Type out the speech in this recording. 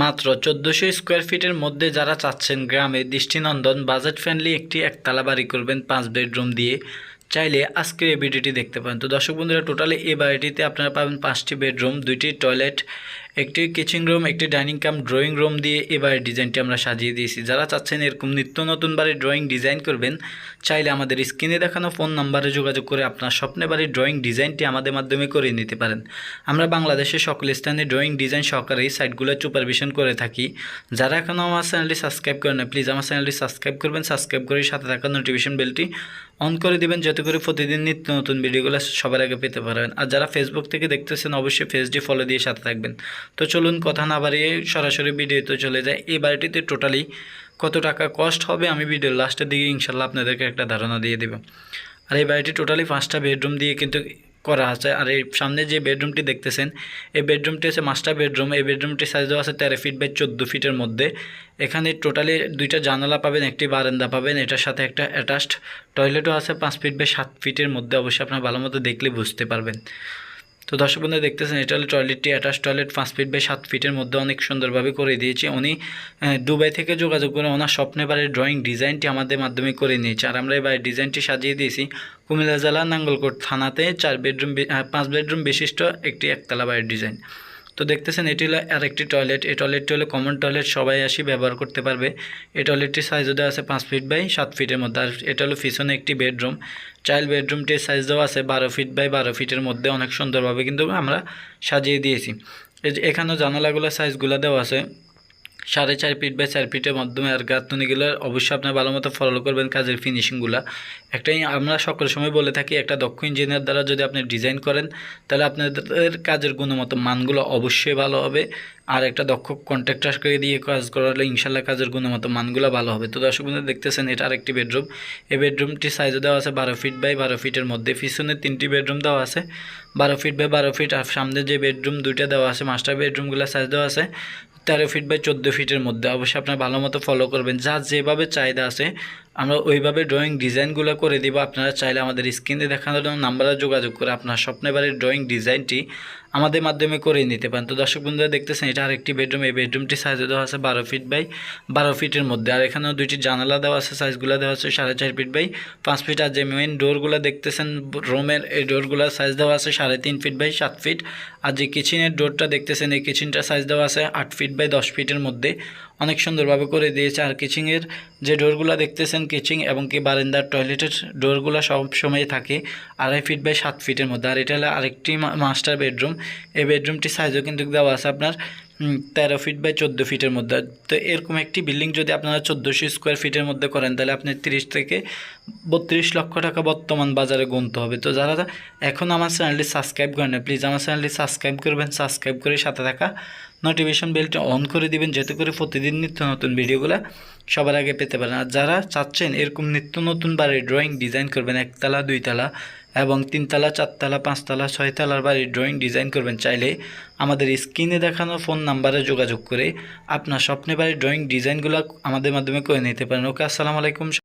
মাত্র চোদ্দোশো স্কোয়ার ফিটের মধ্যে যারা চাচ্ছেন গ্রামে দৃষ্টিনন্দন বাজেট ফ্রেন্ডলি একটি একতলা বাড়ি করবেন পাঁচ বেডরুম দিয়ে, চাইলে আজকের এই ভিডিওটি দেখতে পান তো দর্শক বন্ধুরা টোটালি এই বাড়িটিতে আপনারা পাবেন পাঁচটি বেডরুম দুইটি টয়লেট একটি কিচেন রুম, একটি ডাইনিং কাম, ড্রয়িং রুম দিয়ে এই বাড়ির ডিজাইনটি আমরা সাজিয়ে দিয়েছি। যারা চাচ্ছেন এরকম নিত্য নতুন বাড়ির ড্রয়িং ডিজাইন করবেন, চাইলে আমাদের স্ক্রিনে দেখানো ফোন নাম্বারে যোগাযোগ করে আপনার স্বপ্নে বাড়ির ড্রয়িং ডিজাইনটি আমাদের মাধ্যমে করে নিতে পারেন। আমরা বাংলাদেশের সকল স্থানে ড্রয়িং ডিজাইন সহকারে এই সাইটগুলো সুপারভিশন করে থাকি। যারা এখনও আমার চ্যানেলটি সাবস্ক্রাইব করেন না প্লিজ আমার চ্যানেলটি সাবস্ক্রাইব করবেন, সাবস্ক্রাইব করে সাথে থাকা নোটিফিকেশন বেলটি অন করে দেবেন, যাতে করে প্রতিদিন নিত্য নতুন ভিডিওগুলো সবার আগে পেতে পারবেন আর যারা ফেসবুক থেকে দেখতেছেন, অবশ্যই পেজটি ফলো দিয়ে সাথে থাকবেন। তো চলুন কথা না বাড়িয়ে সরাসরি ভিডিওতে চলে যায় এই বাড়িটিতে টোটালি কত টাকা কস্ট হবে আমি ভিডিওর লাস্টের দিকে ইনশাল্লাহ আপনাদেরকে একটা ধারণা দিয়ে দেবো। আর এই বাড়িটি টোটালি পাঁচটা বেডরুম দিয়ে কিন্তু করা আছে। আর এই সামনে যে বেডরুমটি দেখতেছেন, এই বেডরুমটি হচ্ছে মাস্টার বেডরুম। এই বেডরুমটি সাইজও আছে তেরো ফিট বাই চোদ্দ ফিটের মধ্যে। এখানে টোটালি দুইটা জানালা পাবেন, একটি বারান্দা পাবেন, এটার সাথে একটা অ্যাটাচড টয়লেটও আছে পাঁচ ফিট বাই সাত ফিটের মধ্যে। অবশ্যই আপনার ভালো মতো দেখলে বুঝতে পারবেন। তো দর্শক বন্ধু দেখতেছেন, এটা হলো টয়লেটটি অ্যাটাচ টয়লেট পাঁচ ফিট বাই সাত ফিটের মধ্যে অনেক সুন্দরভাবে করে দিয়েছে। উনি দুবাই থেকে যোগাযোগ করে ওনার স্বপ্নে বাড়ির ড্রয়িং ডিজাইনটি আমাদের মাধ্যমে করে নিয়েছে। আর আমরা এই বাড়ির ডিজাইনটি সাজিয়ে দিয়েছি কুমিল্লা জেলা নাঙ্গলকোট থানাতে, চার বেডরুম পাঁচ বেডরুম বিশিষ্ট একটি একতলা বাড়ির ডিজাইন তো দেখতেছেন, এটি হলো আর একটি টয়লেট এই টয়লেটটি হলো কমন টয়লেট সবাই আসি ব্যবহার করতে পারবে। এই টয়লেটটির সাইজ দেওয়া আছে পাঁচ ফিট বাই সাত ফিটের মধ্যে। আর এটা হলো পিছনে একটি বেডরুম চাইল্ড বেডরুমটির সাইজ দেওয়া আছে বারো ফিট বাই বারো ফিটের মধ্যে, অনেক সুন্দরভাবে কিন্তু আমরা সাজিয়ে দিয়েছি। এখানেও জানালাগুলো সাইজগুলো দেওয়া আছে। সাড়ে চার ফিট বাই চার ফিটের মাধ্যমে আর গাঁথনিগুলো অবশ্যই আপনার ভালো মতো ফলো করবেন কাজের ফিনিশিংগুলো একটাই আমরা সকল সময় বলে থাকি, একটা দক্ষ ইঞ্জিনিয়ার দ্বারা যদি আপনি ডিজাইন করেন, তাহলে আপনাদের কাজের গুণমত মানগুলো অবশ্যই ভালো হবে। আর একটা দক্ষ কন্ট্রাক্টারকে দিয়ে কাজ করালে ইনশাল্লাহ কাজের গুণমত মানগুলো ভালো হবে। তো দর্শক বন্ধু দেখতেছেন এটা আরেকটি বেডরুম এই বেডরুমটি সাইজও দেওয়া আছে বারো ফিট বাই বারো ফিটের মধ্যে। পিছনে তিনটি বেডরুম দেওয়া আছে, বারো ফিট বাই বারো ফিট। আর সামনে যে বেডরুম দুইটা দেওয়া আছে। মাস্টার বেডরুমগুলো সাইজ দেওয়া আছে। তেরো ফিট বাই চোদ্দ ফিটের মধ্যে। অবশ্যই আপনার ভালো মতো ফলো করবেন। যা যেভাবে চাহিদা আছে আমরা ওইভাবে ড্রয়িং ডিজাইনগুলো করে দিব। আপনারা চাইলে আমাদের স্ক্রিনে দেখানোর জন্য নাম্বারে যোগাযোগ করে আপনার স্বপ্নের বাড়ির ড্রয়িং ডিজাইনটি আমাদের মাধ্যমে করে নিতে পারেন। তো দর্শক বন্ধুরা দেখতেছেন, এটা আরেকটি বেডরুম এই বেডরুমটি সাইজে দেওয়া আছে বারো ফিট বাই বারো ফিটের মধ্যে। আর এখানেও দুইটি জানালা দেওয়া আছে সাইজগুলো দেওয়া আছে সাড়ে চার ফিট বাই পাঁচ ফিট আর যে মেইন ডোরগুলো দেখতেছেন রুমের এই ডোরগুলোর সাইজ দেওয়া আছে সাড়ে তিন ফিট বাই সাত ফিট আর যে কিচেনের ডোরটা দেখতেছেন, এই কিচেনটার সাইজ দেওয়া আছে আট ফিট বাই দশ ফিটের মধ্যে। অনেক সুন্দরভাবে করে দিয়েছে। আর কিচিংয়ের যে ডোরগুলো দেখতেছেন কিচিং এবং কি বারান্দার টয়লেটের ডোরগুলো সবসময় থাকে, আড়াই ফিট বাই সাত ফিটের মধ্যে। আর এটা হলো আরেকটি মাস্টার বেডরুম এই বেডরুমটি সাইজও কিন্তু দেওয়া আছে আপনার তেরো ফিট বাই চোদ্দ ফিটের মধ্যে। তো এরকম একটি বিল্ডিং যদি আপনারা চোদ্দোশো স্কোয়ার ফিটের মধ্যে করেন, তাহলে আপনি তিরিশ থেকে বত্রিশ লক্ষ টাকা বর্তমান বাজারে গুনতে হবে। তো যারা এখন আমার চ্যানেলটি সাবস্ক্রাইব করেন প্লিজ আমার চ্যানেলটি সাবস্ক্রাইব করবেন সাবস্ক্রাইব করে সাথে থাকা নোটিফিকেশন বেলটা অন করে দিবেন, যাতে করে প্রতিদিন নিত্য নতুন ভিডিওগুলো সবার আগে পেতে পারেন। আর যারা চাচ্ছেন এরকম নিত্য নতুন বাড়ির ড্রয়িং ডিজাইন করবেন একতলা দুইতলা এবং তিনতলা চারতলা পাঁচতলা ছয়তলার বাড়ির ড্রয়িং ডিজাইন করবেন চাইলে আমাদের স্ক্রিনে দেখানো ফোন নাম্বারে যোগাযোগ করে আপনার স্বপ্নে বাড়ির ড্রয়িং ডিজাইনগুলো আমাদের মাধ্যমে করে নিতে পারেন। ওকে, আসসালামু আলাইকুম